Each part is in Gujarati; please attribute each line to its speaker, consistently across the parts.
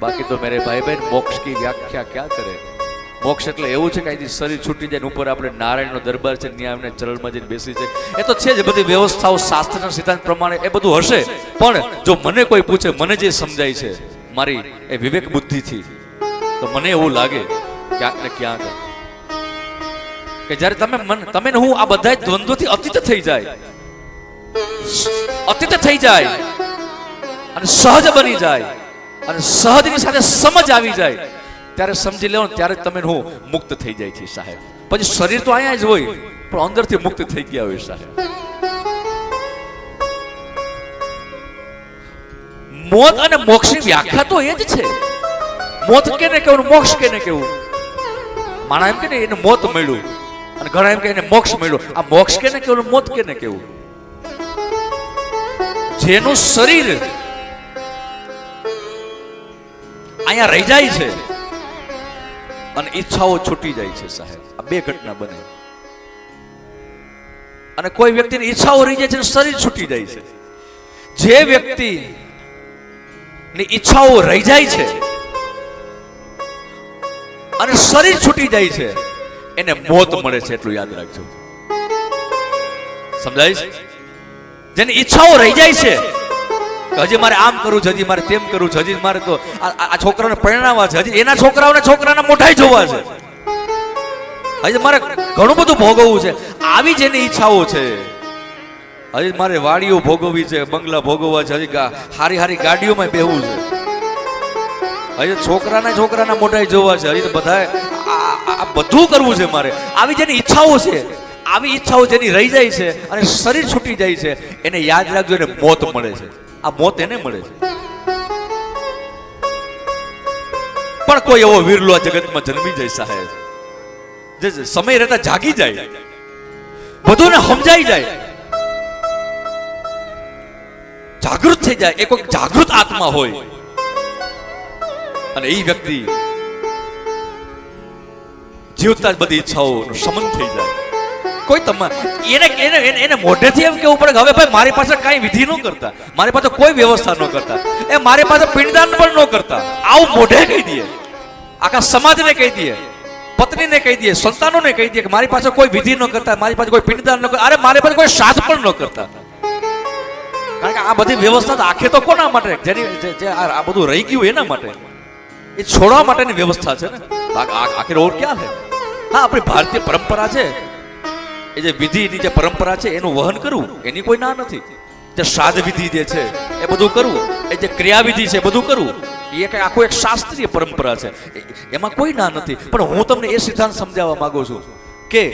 Speaker 1: બાકી તો મેરે ભાઈ બહેન મોક્ષ કી વ્યાખ્યા ક્યાં કરે? મોક્ષ એટલે એવું છે કે અહીંથી શરીર છૂટી જાય ઉપર આપણે નારાયણનો દરબાર છે, ત્યાં એમને ચરણમાં જઈને બેસી જાય એ તો છે જ બધી વ્યવસ્થાઓ શાસ્ત્રના સિદ્ધાંત પ્રમાણે એ બધું હશે. પણ જો મને કોઈ પૂછે, મને જે સમજાય છે, મારી એ વિવેક બુદ્ધિથી, તો મને એવું લાગે ક્યાંક ને ક્યાંક કે જ્યારે તમે મન, તમે હું આ બધા દ્વંદ્વથી અતિત થઈ જાય. અતિત થઈ જાય. અને સહજ બની જાય. અને સહજની સાથે સમજ આવી જાય, ત્યારે સમજી લેવાનું, ત્યારે તમે હું મુક્ત થઈ જાય છે સાહેબ. પછી શરીર તો અહીંયા જ હોય, પણ અંદરથી મુક્ત થઈ ગયા હોય સાહેબ. મોત અને મોક્ષની વ્યાખ્યા તો એ જ છે. મોત કેને કેવું મોક્ષ કેને કેવું માણા એમ કે ને એને મોત મળ્યું, અને ઘણા એમ કે એને મોક્ષ મળ્યો. આ મોક્ષ કેને કેવું મોત કેને કેવું જેનું શરીર અહીંયા રહી જાય છે. અને ઈચ્છાઓ છૂટી જાય છે સાહેબ. આ બે ઘટના બને. અને કોઈ વ્યક્તિની ઈચ્છાઓ રહી જાય છે શરીર છૂટી જાય છે. જે વ્યક્તિ ની ઈચ્છાઓ રહી જાય છે અને શરીર છૂટી જાય છે, એને મોત મળે છે એટલું યાદ રાખજો. સમજાય છે? જેની ઈચ્છાઓ રહી જાય છે હજી મારે આમ કરવું છે, હજી મારે તેમ કરવું છે, હજી મારે તો આ છોકરાને પરણાવવા છે, હજી એના છોકરાઓને છોકરાના મોઢાઈ જોવા છે. હજી મારે ઘણું બધું ભોગવવું છે. આવી જેની ઈચ્છાઓ છે. હજી મારે વાડીઓ ભોગવવી છે, બંગલા ભોગવવા છે, હજી હારી હારી ગાડીઓમાં બેહવું છે. હજી છોકરાના છોકરાના મોઢાઈ જોવા છે, હજી તો આ બધું કરવું છે મારે. આવી જેની ઈચ્છાઓ છે. આવી ઈચ્છાઓ જેની રહી જાય છે અને શરીર છૂટી જાય છે, એને યાદ રાખજો, એને મોત મળે છે. આ મોત એને મળે છે. પણ કોઈ એવો વીરલો આ જગતમાં જન્મી જાય સાહેબ. જે સમય રહેતા જાગી જાય. બધુંને સમજાઈ જાય. જાગૃત થઈ જાય. એ કોઈ જાગૃત આત્મા હોય. અને એ વ્યક્તિ જીવતા જ બધી ઈચ્છાઓનું સમન થઈ જાય. કોઈ તમા એને એને એને- મોઢેથી એમ કેવું પડે હવે ભાઈ મારી પાસે કાંઈ વિધિ ન કરતા. મારી પાસે કોઈ વ્યવસ્થા ન કરતા. એ મારી પાસે પિંડદાન પણ ન કરતા. આવું મોઢે કહી દે. આખા સમાજને કહી દે. પત્નીને કહી દે. સંતાનોને કહી દે કે મારી પાસે કોઈ વિધિ ન કરતા, મારી પાસે કોઈ પિંડદાન ન કરતા. અરે મારી પાસે કોઈ શ્રાદ્ધ પણ ન કરતા. કારણ કે આ બધી વ્યવસ્થા આખે તો કોના માટે? જેની જે- આ બધું રહી ગયું એના માટે. એ છોડવા માટેની વ્યવસ્થા છે ને. આખરે ઓર ક્યાં છે હા, આપણી ભારતીય પરંપરા છે. એ જે વિધિની જે પરંપરા છે, એનું વહન કરવું, એની કોઈ ના નથી. જે શ્રાદ્ધ વિધિ જે છે, એ બધું કરવું, એ જે ક્રિયાવિધિ છે બધું કરવું, એ કઈ આખું એક શાસ્ત્રીય પરંપરા છે. એમાં કોઈ ના નથી. પણ હું તમને એ સિદ્ધાંત સમજાવવા માંગુ છું કે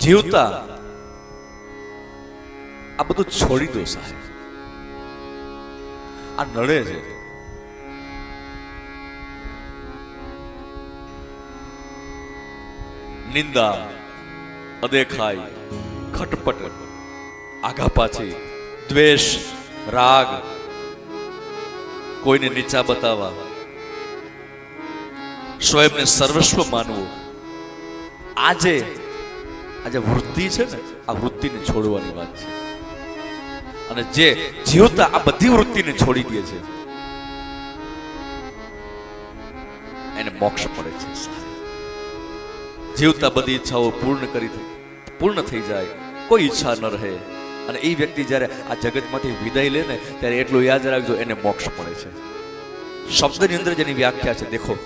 Speaker 1: જીવતા આ બધું છોડી દો સાહેબ. આ નડે છે. નિંદા, અદેખાઈ, ખટપટ આગા પાછી દ્વેષ, રાગ, કોઈને નીચા બતાવવા. સ્વયંને સર્વસ્વ માનવું. આજે આજે વૃત્તિ છે ને, આ વૃત્તિને છોડવાની વાત છે. અને જે જીવતા આ બધી વૃત્તિને છોડી દે છે, એને મોક્ષ મળે છે. જીવતા બધી ઈચ્છાઓ પૂર્ણ કરી પૂર્ણ થઈ જાય, કોઈ ઈચ્છા ન રહે. અને એ વ્યક્તિ જ્યારે આ જગતમાંથી વિદાય લે ને, ત્યારે એટલું યાદ રાખજો, એને મોક્ષ મળે છે. શબ્દની અંદર જેની વ્યાખ્યા છે, દેખો.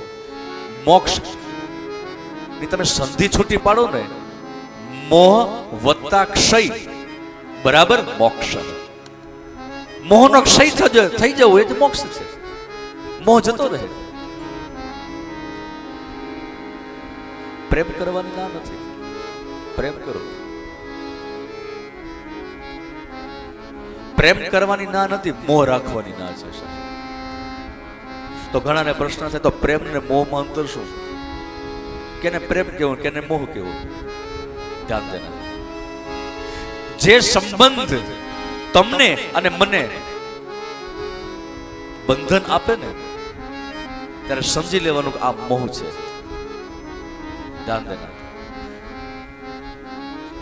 Speaker 1: મોક્ષ, ની તમે સંધિ છૂટી પાડો ને, મોહ વત્તા ક્ષય, બરાબર? મોક્ષ. મોહનો ક્ષય થઈ જવો, એ જ મોક્ષ છે. મોહ જતો રહે. પ્રેમ કરવાની ના નથી. પ્રેમ કરો. પ્રેમ કરવાની ના નથી, મોહ રાખવાની ના છે તો ઘણાને પ્રશ્ન છે, તો પ્રેમ ને મોહમાં અંતર શું કેને પ્રેમ કેવું, કેને મોહ કેવું? ધ્યાન દેના. જે સંબંધ તમને અને મને બંધન આપે ને, ત્યારે સમજી લેવાનું કે આ મોહ છે. દેના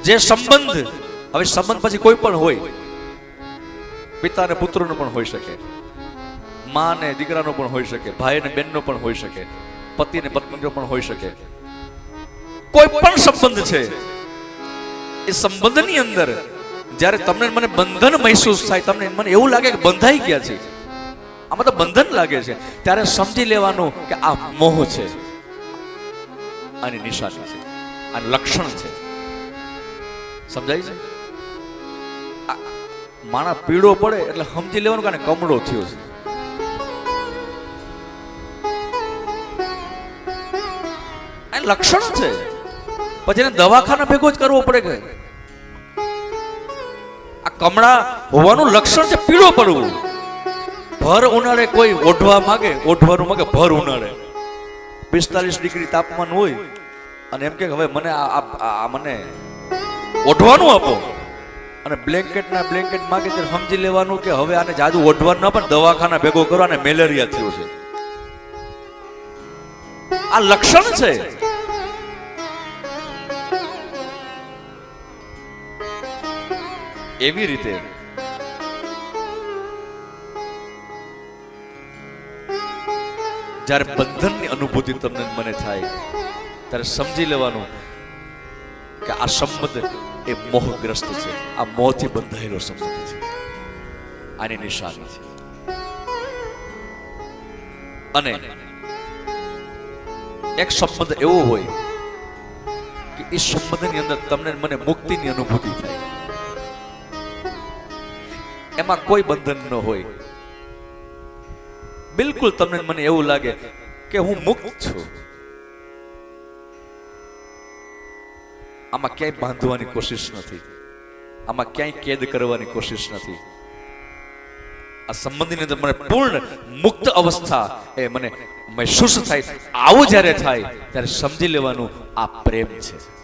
Speaker 1: જે સંબંધ, હવે સંબંધ પછી કોઈ પણ હોય, પિતા અને પુત્રનો પણ હોઈ શકે. મા ને દીકરાનો પણ હોઈ શકે, ભાઈ અને બેનનો પણ હોઈ શકે, પતિ અને પત્નીનો પણ હોઈ શકે. કોઈ પણ સંબંધ છે, એ સંબંધની અંદર જ્યારે તમને મને બંધન મહેસૂસ થાય, તમને મને એવું લાગે કે બંધાઈ ગયા છે, આમાં તો બંધન લાગે છે, ત્યારે સમજી લેવાનું કે આ મોહ છે. આની નિશાની છે આ લક્ષણ છે. સમજાય છે? માણા પીળો પડે એટલે સમજી લેવાનું કારણે કમળો થયો છે. લક્ષણ છે. પછી એને દવાખાના ભેગો જ કરવો પડે કે? આ કમળા હોવાનું લક્ષણ છે, પીળો પડવું. ભર ઉનાળે કોઈ ઓઢવા માંગે, ઓઢવાનું માંગે, ભર ઉનાળે. પિસ્તાલીસ ડિગ્રી તાપમાન હોય, અને એમ કે હવે મને આ મને ઓઢવાનું આપો. અને બ્લેન્કેટ ના બ્લેન્કેટ માંગે ત્યારે સમજી લેવાનું કે હવે આને જાદુ ઓઢવાનું પણ દવાખાના ભેગો કરો અને મેલેરિયા થયું છે. આ લક્ષણ છે. એવી રીતે જ્યારે બંધનની અનુભૂતિ તમને મને થાય, ત્યારે સમજી લેવાનું કે આ સંબંધ એ મોહગ્રસ્ત છે. આ મોહથી બંધાયેલો સંબંધ છે. આની નિશાની છે. અને એક સંબંધ એવો હોય કે એ સંબંધની અંદર તમને મને મુક્તિની અનુભૂતિ થાય. એમાં કોઈ બંધન ન હોય. બિલકુલ તમને મને એવું લાગે કે હું મુક્ત છું. આમાં ક્યાંય બાંધવાની કોશિશ નથી. આમાં ક્યાંય કેદ કરવાની કોશિશ નથી. આ સંબંધની અંદર મને પૂર્ણ મુક્ત અવસ્થા એ મને મહેસૂસ થાય. આવું જ્યારે થાય, ત્યારે સમજી લેવાનું આ પ્રેમ છે.